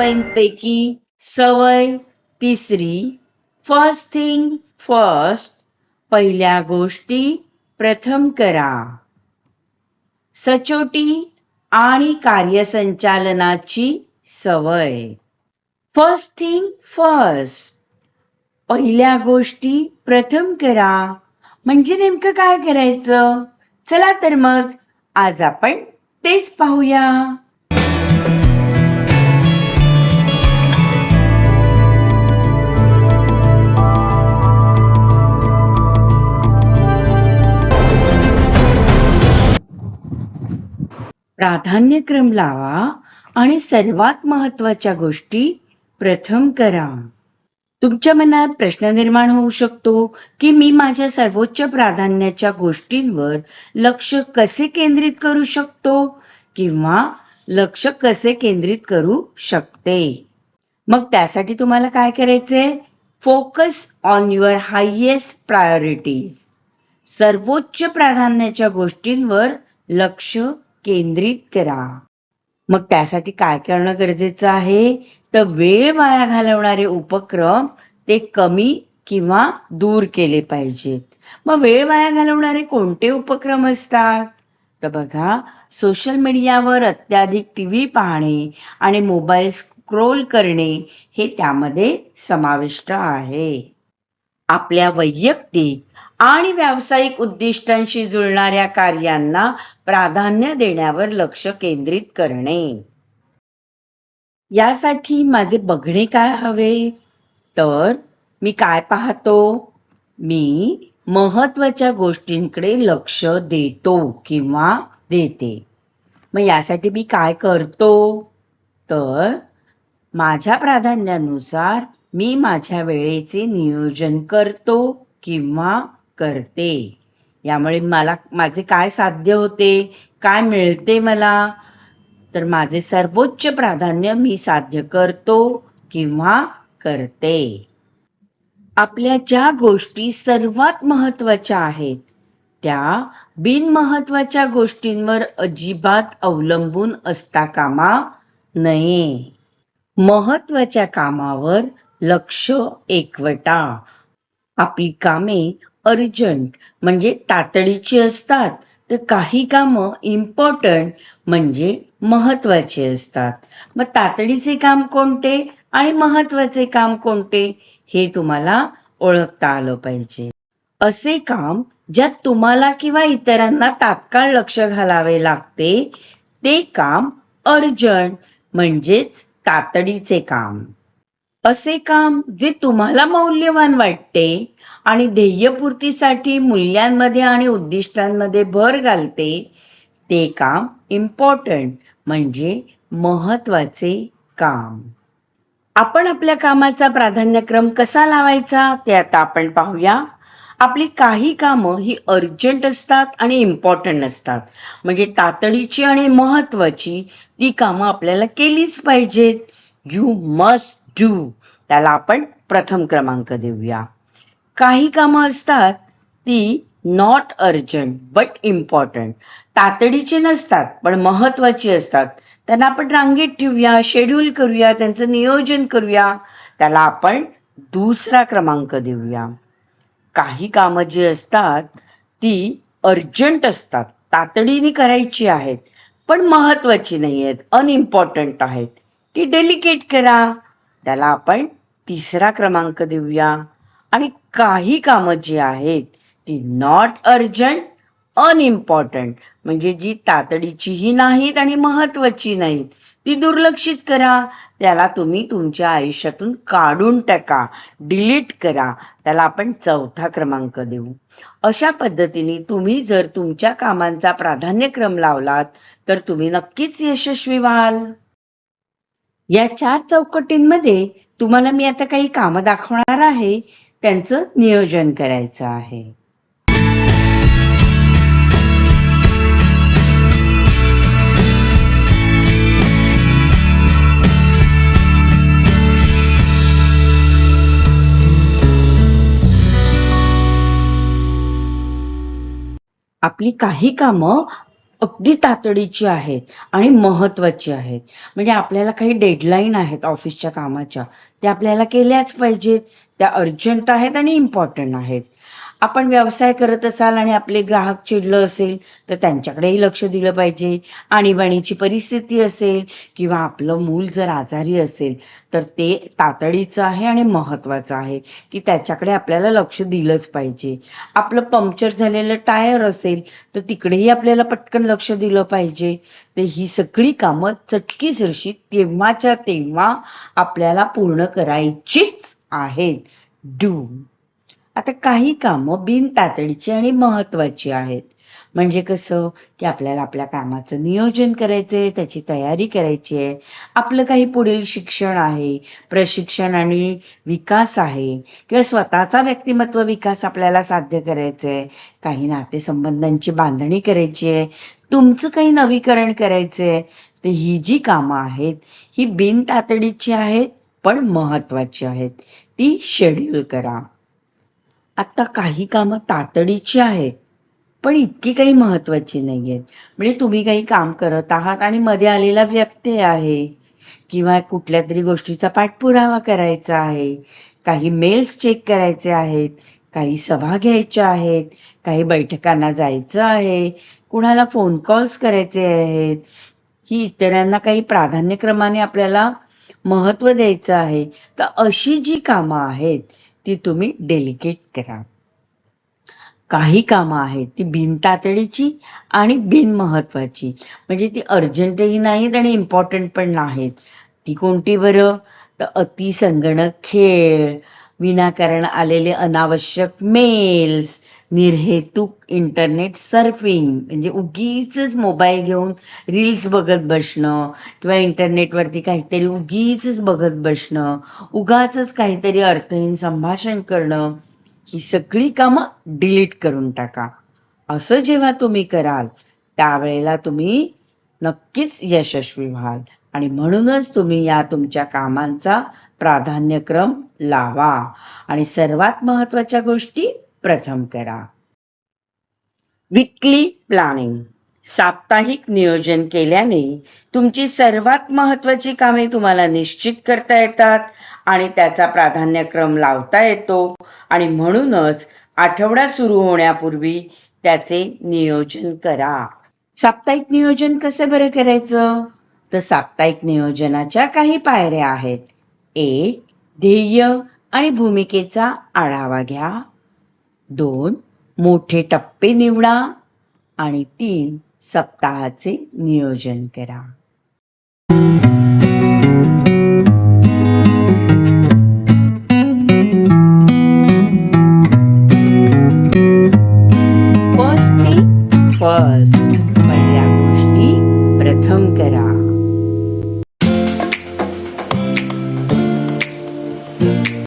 सवयींपैकी सवय तिसरी first thing first पहिल्या गोष्टी प्रथम करा. सचोटी आणि कार्यसंचालनाची सवय. फर्स्ट थिंग फर्स्ट पहिल्या गोष्टी प्रथम करा. म्हणजे नेमकं काय करायचं? चला तर मग आज आपण तेच पाहूया. प्राधान्यक्रम लावा आणि सर्वात महत्त्वाच्या गोष्टी प्रथम करा. तुमच्या मनात प्रश्न निर्माण होऊ शकतो की मी माझ्या सर्वोच्च प्राधान्याच्या गोष्टींवर लक्ष कसे केंद्रित करू शकतो किंवा लक्ष कसे केंद्रित करू शकते? मग त्यासाठी तुम्हाला काय करायचंय? Focus on your highest priorities सर्वोच्च प्राधान्याच्या गोष्टींवर लक्ष केंद्रित करा. मग त्यासाठी काय करणं गरजेचं आहे? तर वेळ वाया घालवणारे उपक्रम ते कमी किंवा दूर केले पाहिजेत. मग वेळ वाया घालवणारे कोणते उपक्रम असतात? तर बघा सोशल मीडियावर अत्याधिक टीव्ही पाहणे आणि मोबाईल स्क्रोल करणे हे त्यामध्ये समाविष्ट आहे. आपल्या वैयक्तिक आणि व्यावसायिक उद्दिष्टांशी जुळणाऱ्या कार्यांना प्राधान्य देण्यावर लक्ष केंद्रित करणे. यासाठी माझे बघणे काय हवे? तर मी काय पाहतो? मी महत्त्वाच्या गोष्टींकडे लक्ष देतो किंवा देते. मग यासाठी मी काय करतो? तर माझ्या प्राधान्यानुसार मी माझ्या वेळेचे नियोजन करतो किंवा करते. यामुळे मला माझे काय साध्य होते काय मिळते मला तर माझे सर्वोच्च प्राधान्य मी साध्य करतो किंवा करते. आपल्या ज्या गोष्टी सर्वात महत्त्वाच्या आहेत त्या बिनमहत्वाच्या गोष्टींवर अजिबात अवलंबून असता कामा नये. महत्त्वाच्या कामावर लक्ष एकवटा. आपली कामे अर्जंट म्हणजे तातडीची असतात तर काही कामं इम्पॉर्टंट म्हणजे महत्त्वाचे असतात. मग तातडीचे काम कोणते आणि महत्त्वाचे काम कोणते हे तुम्हाला ओळखता आलं पाहिजे. असे काम ज्यात तुम्हाला किंवा इतरांना तात्काळ लक्ष घालावे लागते ते काम अर्जंट म्हणजेच तातडीचे काम. असे काम जे तुम्हाला मौल्यवान वाटते आणि ध्येयपूर्तीसाठी मूल्यांमध्ये आणि उद्दिष्टांमध्ये भर घालते ते काम इम्पॉर्टंट म्हणजे महत्त्वाचे काम. आपण आपल्या कामाचा प्राधान्यक्रम कसा लावायचा ते आता आपण पाहूया. आपली काही कामं ही अर्जंट असतात आणि इम्पॉर्टंट असतात म्हणजे तातडीची आणि महत्वाची ती कामं आपल्याला केलीच पाहिजेत. यू मस्ट डू त्याला आपण प्रथम क्रमांक देऊया. काही कामं असतात ती नॉट अर्जंट बट इम्पॉर्टंट तातडीची नसतात पण महत्वाची असतात. त्यांना आपण रांगेत ठेवूया शेड्यूल करूया त्यांचं नियोजन करूया. त्याला आपण दुसरा क्रमांक देऊया. काही कामं जी असतात ती अर्जंट असतात तातडीने करायची आहेत पण महत्वाची नाही आहेत अनइम्पॉर्टंट आहेत. ती डेलिकेट करा. त्याला आपण तिसरा क्रमांक देऊया. आणि काही कामं जी आहेत ती नॉट अर्जंट अनइम्पॉर्टंट म्हणजे जी तातडीचीही नाहीत आणि महत्वाची नाहीत. ती दुर्लक्षित करा. त्याला तुम्ही तुमच्या आयुष्यातून काढून टाका. डिलीट करा. त्याला आपण चौथा क्रमांक देऊ. अशा पद्धतीने तुम्ही जर तुमच्या कामांचा प्राधान्यक्रम लावलात तर तुम्ही नक्कीच यशस्वी व्हाल. या चार चौकटींमध्ये तुम्हाला मी आता काही कामं दाखवणार आहे. त्यांचं नियोजन करायचं आहे. आपली काही कामं अगदी तातडीची आहेत आणि महत्वाची आहेत. म्हणजे आपल्याला काही डेडलाईन आहेत ऑफिसच्या कामाच्या त्या आपल्याला केल्याच पाहिजेत. त्या अर्जंट आहेत आणि इम्पॉर्टंट आहेत. आपण व्यवसाय करत असाल आणि आपले ग्राहक चिडलं असेल तर त्यांच्याकडेही लक्ष दिलं पाहिजे. आणीबाणीची परिस्थिती असेल किंवा आपलं मूल जर आजारी असेल तर ते तातडीचं आहे आणि महत्वाचं आहे की त्याच्याकडे आपल्याला लक्ष दिलंच पाहिजे. आपलं पंक्चर झालेलं टायर असेल तर तिकडेही आपल्याला पटकन लक्ष दिलं पाहिजे. तर ही सगळी कामं चटकीसरशी तेव्हाच्या तेव्हा आपल्याला पूर्ण करायचीच आहेत. डू आता काही कामं बिन तातडीची आणि महत्वाची आहेत. म्हणजे कसं? की आपल्याला आपल्या कामाचं नियोजन करायचंय त्याची तयारी करायची आहे. आपलं काही पुढील शिक्षण आहे प्रशिक्षण आणि विकास आहे. किंवा स्वतःचा व्यक्तिमत्व विकास आपल्याला साध्य करायचा आहे काही नातेसंबंधांची बांधणी करायची आहे. तुमचं काही नवीकरण करायचंय. तर ही जी कामं आहेत ही बिन तातडीची आहेत पण महत्वाची आहेत. ती शेड्यूल करा. आता काही कामं तातडीची आहेत पण इतकी काही महत्वाची आहेत म्हणजे तुम्ही काही काम करत आहात आणि मध्ये आलेला व्यत्यय आहे किंवा कुठल्या तरी गोष्टीचा पाठपुरावा करायचा आहे काही मेल्स चेक करायचे आहेत काही सभा घ्यायच्या आहेत काही बैठकांना जायचं आहे कुणाला फोन कॉल्स करायचे आहेत की इतरांना काही प्राधान्यक्रमाने आपल्याला महत्त्व द्यायचं आहे. तर अशी जी कामं आहेत ती तुम्ही डेलिकेट करा. काही कामं आहेत ती बिनतातडीची आणि बिनमहत्वाची म्हणजे ती अर्जंटही नाहीत आणि इम्पॉर्टंट पण नाहीत. ती कोणती बरं? तर अति संगणक खेळ विनाकारण आलेले अनावश्यक मेल्स निर्हेतुक इंटरनेट सर्फिंग म्हणजे उगीच मोबाईल घेऊन रील्स बघत बसणं किंवा इंटरनेटवरती काहीतरी उगीच बघत बसणं उगाच काहीतरी अर्थहीन संभाषण करणं ही सगळी कामं डिलीट करून टाका. असं जेव्हा तुम्ही कराल त्यावेळेला तुम्ही नक्कीच यशस्वी व्हाल. आणि म्हणूनच तुम्ही या तुमच्या कामांचा प्राधान्यक्रम लावा. आणि सर्वात महत्त्वाच्या गोष्टी प्रथम करा. विकली प्लॅनिंग साप्ताहिक नियोजन केल्याने तुमची सर्वात महत्वाची कामे तुम्हाला निश्चित करता येतात आणि त्याचा प्राधान्यक्रम लावता येतो आणि म्हणूनच आठवडा सुरू होण्यापूर्वी त्याचे नियोजन करा. साप्ताहिक नियोजन कसं बरं करायचं? तर साप्ताहिक नियोजनाच्या काही पायऱ्या आहेत. एक ध्येय आणि भूमिकेचा आढावा घ्या. दोन मोठे टप्पे निवडा आणि तीन सप्ताहाचे नियोजन करा.